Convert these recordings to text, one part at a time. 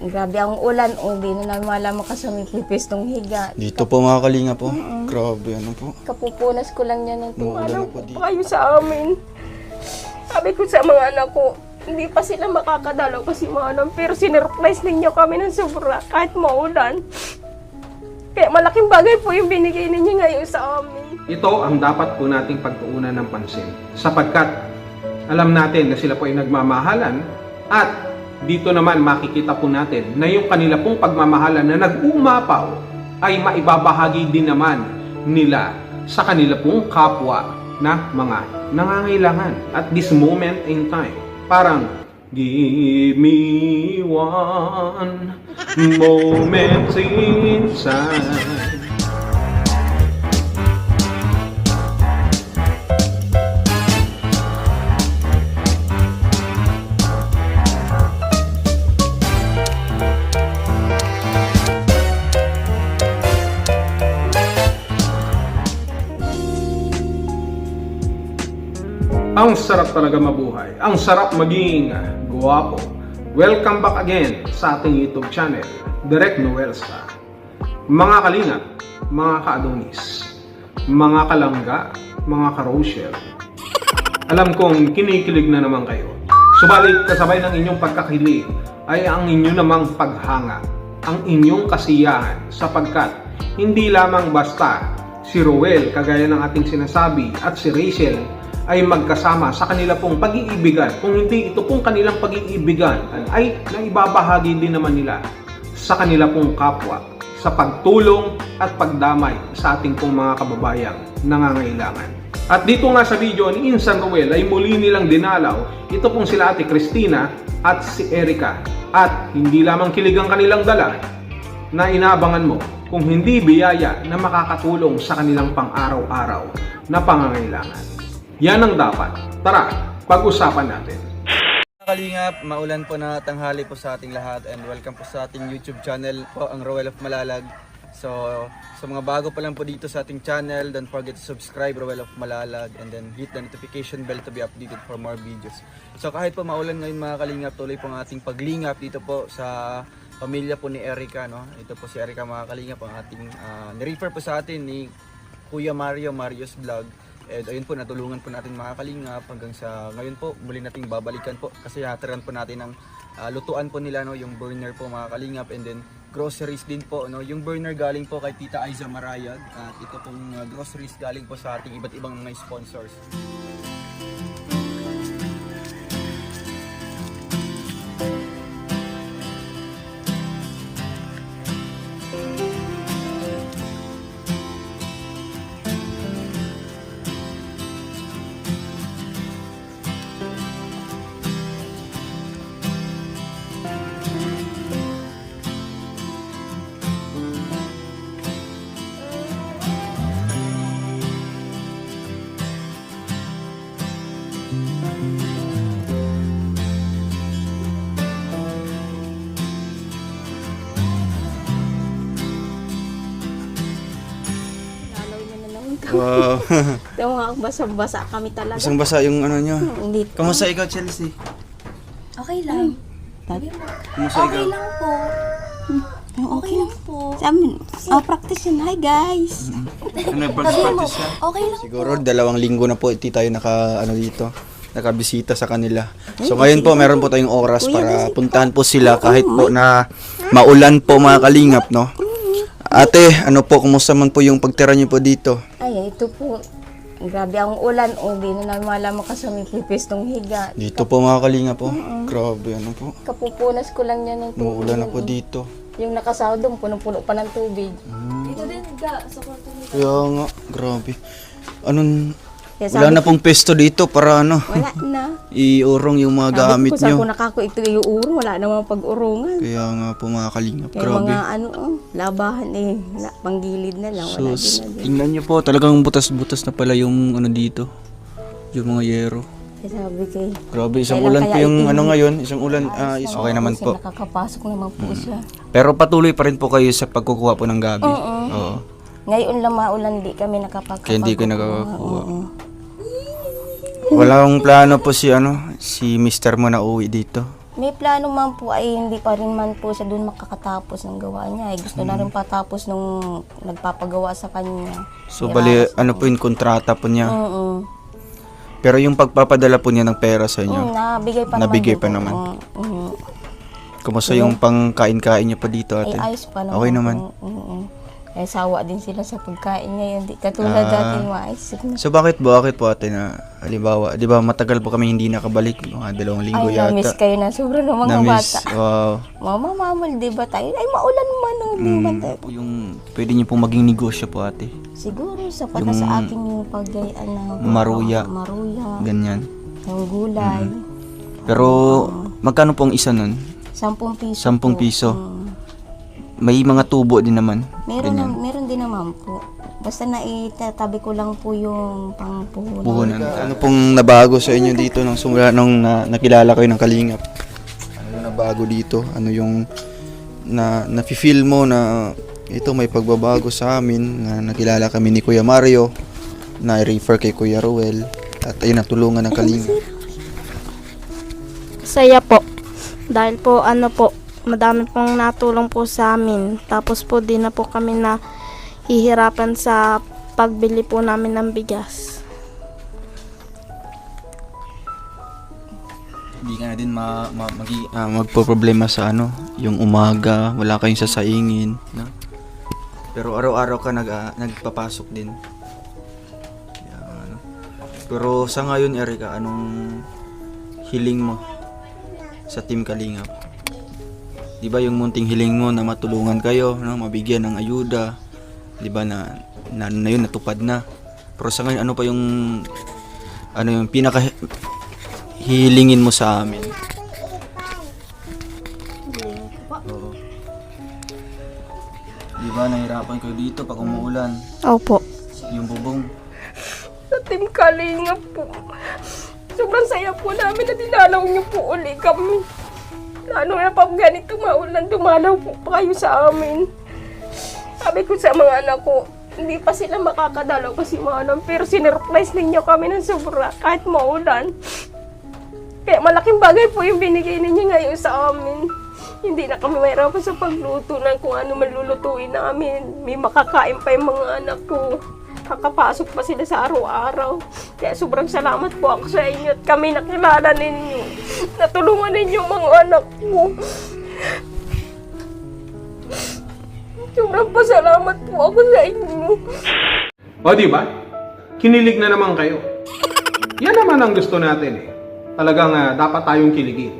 Grabe ang ulan. O, di na namin malaman kasi may pipis ng higa. Dito po mga kalinga po. Grabe, ano po. Kapupunas ko lang yan ng Umuulan tumalaw na po dito. kayo sa amin. Sabi ko sa mga anak ko, hindi pa sila makakadalaw kasi maanong pero sinurprise ninyo kami ng sobra kahit maulan. Kaya malaking bagay po yung binigay ninyo ngayon sa amin. Ito ang dapat po nating pagtuunan ng pansin sapagkat alam natin na sila po ay nagmamahalan at dito naman makikita po natin na yung kanila pong pagmamahalan na nag-umapaw ay maibabahagi din naman nila sa kanila pong kapwa na mga nangangailangan at this moment in time. Parang, Give me one moment inside Ang sarap talaga mabuhay. Ang sarap maging guwapo. Welcome back again sa ating YouTube channel, Direct Noel Star. Mga kalingap, mga ka-adonis, mga kalangga, mga ka-rochelle. Alam kong kinikilig na naman kayo. Subalit kasabay ng inyong pagkakilig ay ang inyong namang paghanga, ang inyong kasiyahan sapagkat hindi lamang basta si Roel kagaya ng ating sinasabi at si Rachel ay magkasama sa kanila pong pag-iibigan. Kung hindi ito pong kanilang pag-iibigan ay naibabahagi din naman nila sa kanila pong kapwa sa pagtulong at pagdamay sa ating pong mga kababayang nangangailangan. At dito nga sa video ni Insan Ruel ay muli nilang dinalaw ito pong sila ate Christina at si Erica. At hindi lamang kilig ang kanilang dala na inaabangan mo kung hindi biyaya na makakatulong sa kanilang pang-araw-araw na pangangailangan. Yan ang dapat. Tara, pag-usapan natin. Kalingap, maulan po na tanghali po sa ating lahat and welcome po sa ating YouTube channel po, ang Roel of Malalag. So, sa mga bago pa lang po dito sa ating channel, don't forget to subscribe Roel of Malalag and then hit the notification bell to be updated for more videos. So, kahit po maulan ngayon mga kalingap, tuloy po ang ating paglingap dito po sa pamilya po ni Erica, no? Ito po si Erica mga kalingap, ang ating uh, ni-refer po sa atin ni Kuya Mario, Mario's Vlog. And ayun po, natulungan po natin mga kalingap hanggang sa ngayon po, muli nating babalikan po kasi hatiran po natin ng ah, lutuan po nila, no, yung burner po mga kalingap and then groceries din po, no, yung burner galing po kay Tita Aiza Marayag at ito pong ah, groceries galing po sa ating iba't ibang mga sponsors. Wow, Ito mga basa-basa kami talaga. isang basa yung ano nyo. Hindi. Kamusta ikaw, Chelsea? Okay lang. Kamusta Okay ikaw? lang po. Okay lang po. Sa amin, oh, practice yun. Hi guys. Ano, practice siya? Okay lang Siguro dalawang linggo na po hindi tayo naka ano dito nakabisita sa kanila. So ngayon po meron po tayong oras para puntahan po sila kahit po na maulan po mga kalingap no. Ate, ano po kumusta man po yung pagtira niyo po dito? Ay, ito po. Grabe ang ulan. O, di na namin malaman kasi may pipis ng higa. Dito po mga kalingap po. Grabe ano po. Kapupunas ko lang yan ng tubig. Umuulan na po dito. Yung nakasahod doon, punong-puno pa ng tubig. Ito din ga sa kwarto nila. Kaya nga, grabe. Anong Kaya wala na pong pesto dito para ano Wala na. iurong yung mga gamit Sabi ko, saan ko niyo. nakako ito yung uro, wala namang pag-urungan. Kaya nga po mga kalingap, Kaya grabe. mga ano, oh, labahan eh, wala, panggilid na lang, wala din na din. tingnan niyo po, talagang butas-butas na pala yung ano dito. Yung mga yero. Kaya sabi kay, Grabe, isang Kailan ulan po yung ano ngayon, isang ulan, ah, is okay naman kasi po. nakakapasok naman po siya. Pero patuloy pa rin po kayo sa pagkukuha po ng gabi. Oo. Oo. Ngayon lang maulan, di kami nakapag Kaya hindi ko nakakakuha. Oo. Walang plano po si ano, si Mr. mo na uwi dito. May plano man po ay hindi pa rin man po siya doon makakatapos ng gawa niya. Ay gusto na rin patapos nung nagpapagawa sa kanya. So bali, Iraras ano po. yung kontrata po niya. Mm-mm. Pero yung pagpapadala po niya ng pera sa inyo, Mm, nabigay pa Nabigay naman. pa naman. Mm, mm. kumusta yung pangkain-kain niyo pa dito Ay, ate? ayos pa naman. Okay naman. po. Mm-mm. Ay, sawa din sila sa pagkain ngayon. Di, katulad Ah. dati, na. So bakit bakit po ate na halimbawa, 'di ba matagal po kami hindi nakabalik, mga dalawang linggo Ay, yata. na-miss kayo na sobra ng mga Na-miss, bata. wow. Mama, mamal, di ba tayo? Ay, maulan man, oh, di ba Mm, tayo? yung pwede niyo pong maging negosyo po ate. Siguro, sapat na Yung sa akin yung paggayaan ng maruya. maruya, Ganyan. ng gulay. Pero magkano pong isa nun? Sampung piso. 10 po. piso. Mm. May mga tubo din naman. Meron, na, meron din naman po. Basta na itatabi ko lang po yung pangpuhunan. Puhunan. Ano pong nabago sa inyo dito nung simula nung na, nakilala kayo ng Kalingap? Ano yung nabago dito? Ano yung na nafi-feel mo na ito may pagbabago sa amin na nakilala kami ni Kuya Mario na refer kay Kuya Ruel at ayun natulungan ng Kalingap. Saya po. Dahil po ano po, madami pong natulong po sa amin. Tapos po di na po kami na hihirapan sa pagbili po namin ng bigas. Hindi ka na din ma, ma, magi, ah, magpo-problema sa ano, yung umaga, wala kayong sasaingin, no? Pero araw-araw ka nag, ah, nagpapasok din. Ano. Pero sa ngayon, Erika, anong hiling mo sa Team Kalingap? Di ba yung munting hiling mo na matulungan kayo, no? mabigyan ng ayuda, di ba na, na, na yun, natupad na. Pero sa ngayon, ano pa yung ano yung pinaka hilingin mo sa amin? Oo. Di ba nahirapan kayo dito pag umuulan? Opo. Yung bubong. Sa Team Kalinga po. Sobrang saya po namin na dinalaw niyo po uli kami. Lalo na pag ganito maulan, dumalaw po pa kayo sa amin. Sabi ko sa mga anak ko, hindi pa sila makakadalaw kasi maulan. Pero sinurprise ninyo kami ng sobra kahit maulan. Kaya malaking bagay po yung binigay ninyo ngayon sa amin. Hindi na kami mahirapan sa pagluto ng kung ano man lulutuin namin. May makakain pa yung mga anak ko. Kakapasok pa sila sa araw-araw. Kaya sobrang salamat po ako sa inyo at kami nakilala ninyo. Natulungan ninyo mga anak ko. Sobrang pasalamat po ako sa inyo. O di ba? Kinilig na naman kayo. Yan naman ang gusto natin eh. Talagang ah, dapat tayong kiligin.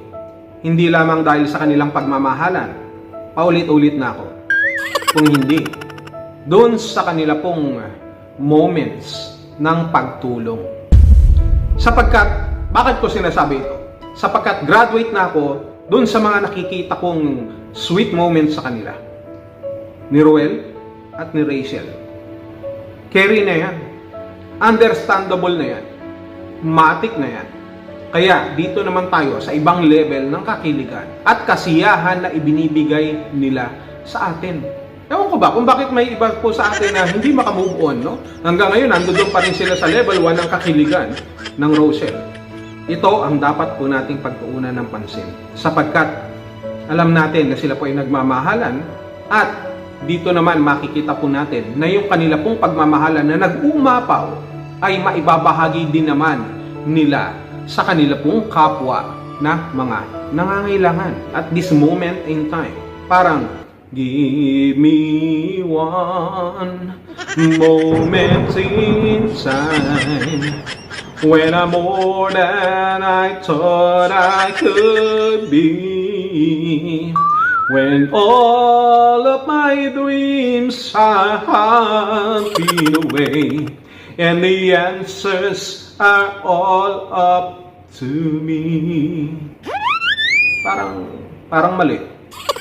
Hindi lamang dahil sa kanilang pagmamahalan. Paulit-ulit na ako. Kung hindi, doon sa kanila pong ah, moments ng pagtulong. Sapagkat, bakit ko sinasabi ito? Sapagkat graduate na ako doon sa mga nakikita kong sweet moments sa kanila. Ni Ruel at ni Rachel. Carry na yan. Understandable na yan. Matic na yan. Kaya dito naman tayo sa ibang level ng kakiligan at kasiyahan na ibinibigay nila sa atin. Ewan ko ba kung bakit may iba po sa atin na hindi makamove on, no? Hanggang ngayon, nandoon pa rin sila sa level 1 ng kakiligan ng Rosel. Ito ang dapat po nating pagtuunan ng pansin. Sapagkat alam natin na sila po ay nagmamahalan at dito naman makikita po natin na yung kanila pong pagmamahalan na nag-umapaw ay maibabahagi din naman nila sa kanila pong kapwa na mga nangangailangan at this moment in time. Parang, Give me one moment in time when I'm more than I thought I could be. When all of my dreams are haunted away and the answers are all up to me. Parang, parang mali.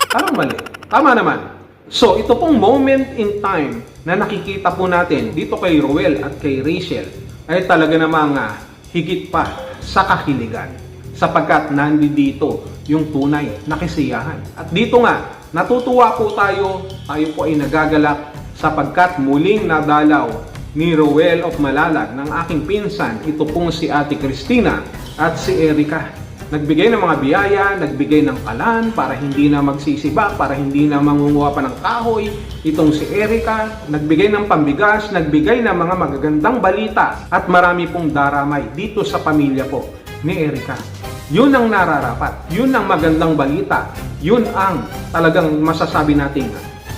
Parang mali. Tama naman. So, ito pong moment in time na nakikita po natin dito kay Roel at kay Rachel ay talaga namang ah, higit pa sa kahiligan sapagkat nandito yung tunay na kasiyahan. At dito nga, natutuwa po tayo, tayo po ay nagagalak sapagkat muling nadalaw ni Roel of Malalag ng aking pinsan, ito pong si Ate Christina at si Erika. Nagbigay ng mga biyaya, nagbigay ng kalan para hindi na magsisiba, para hindi na mangunguha pa ng kahoy. Itong si Erica, nagbigay ng pambigas, nagbigay ng mga magagandang balita at marami pong daramay dito sa pamilya po ni Erica. Yun ang nararapat. Yun ang magandang balita. Yun ang talagang masasabi nating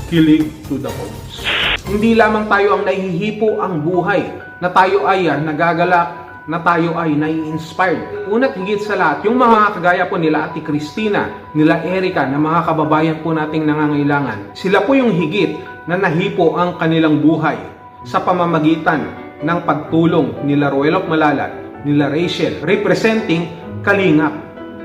kilig to the bones. Hindi lamang tayo ang nahihipo ang buhay, na tayo ay ah, nagagalak, na tayo ay nai-inspired. Una't higit sa lahat, yung mga kagaya po nila Ate Christina, nila Erica, na mga kababayan po nating nangangailangan, sila po yung higit na nahipo ang kanilang buhay sa pamamagitan ng pagtulong nila Ruel of Malalag, nila Rachel, representing Kalingap.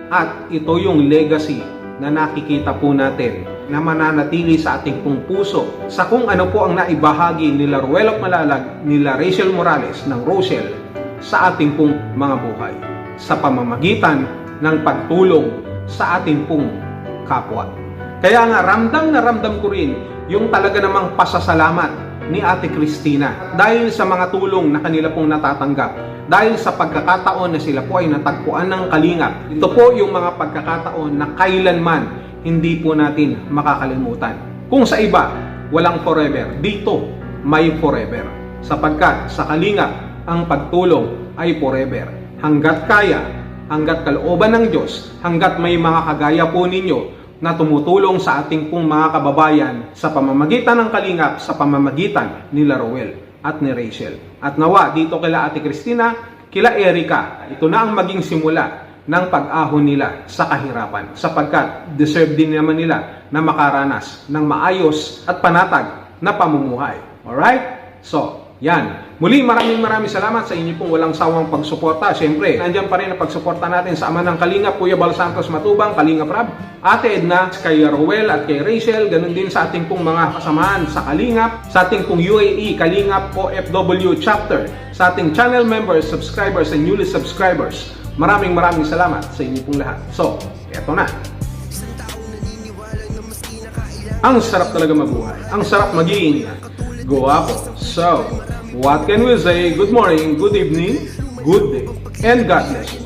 At ito yung legacy na nakikita po natin na mananatili sa ating pong puso sa kung ano po ang naibahagi nila Ruel of Malalag, nila Rachel Morales ng Rochelle sa ating pong mga buhay sa pamamagitan ng pagtulong sa ating pong kapwa. Kaya nga ramdam na ramdam ko rin yung talaga namang pasasalamat ni Ate Christina dahil sa mga tulong na kanila pong natatanggap dahil sa pagkakataon na sila po ay natagpuan ng kalingap. Ito po yung mga pagkakataon na kailanman hindi po natin makakalimutan. Kung sa iba, walang forever. Dito, may forever. Sapagkat sa kalingap, ang pagtulong ay forever. Hanggat kaya, hanggat kalooban ng Diyos, hanggat may mga kagaya po ninyo na tumutulong sa ating pong mga kababayan sa pamamagitan ng kalingap, sa pamamagitan nila Roel at ni Rachel. At nawa, dito kila Ate Christina, kila Erica, ito na ang maging simula ng pag-ahon nila sa kahirapan sapagkat deserve din naman nila na makaranas ng maayos at panatag na pamumuhay. Alright? So, yan. Muli, maraming maraming salamat sa inyo pong walang sawang pagsuporta. Siyempre, nandyan pa rin ang pagsuporta natin sa ama ng Kalinga, Kuya Bal Santos Matubang, Kalinga Prab, Ate Edna, kay Rowel at kay Rachel, ganun din sa ating pong mga kasamahan sa Kalingap, sa ating pong UAE Kalingap OFW chapter, sa ating channel members, subscribers, and newly subscribers. Maraming maraming salamat sa inyo pong lahat. So, eto na. Ang sarap talaga mabuhay. Ang sarap maging guwapo. So, what can we say? Good morning, good evening, good day, and God bless you.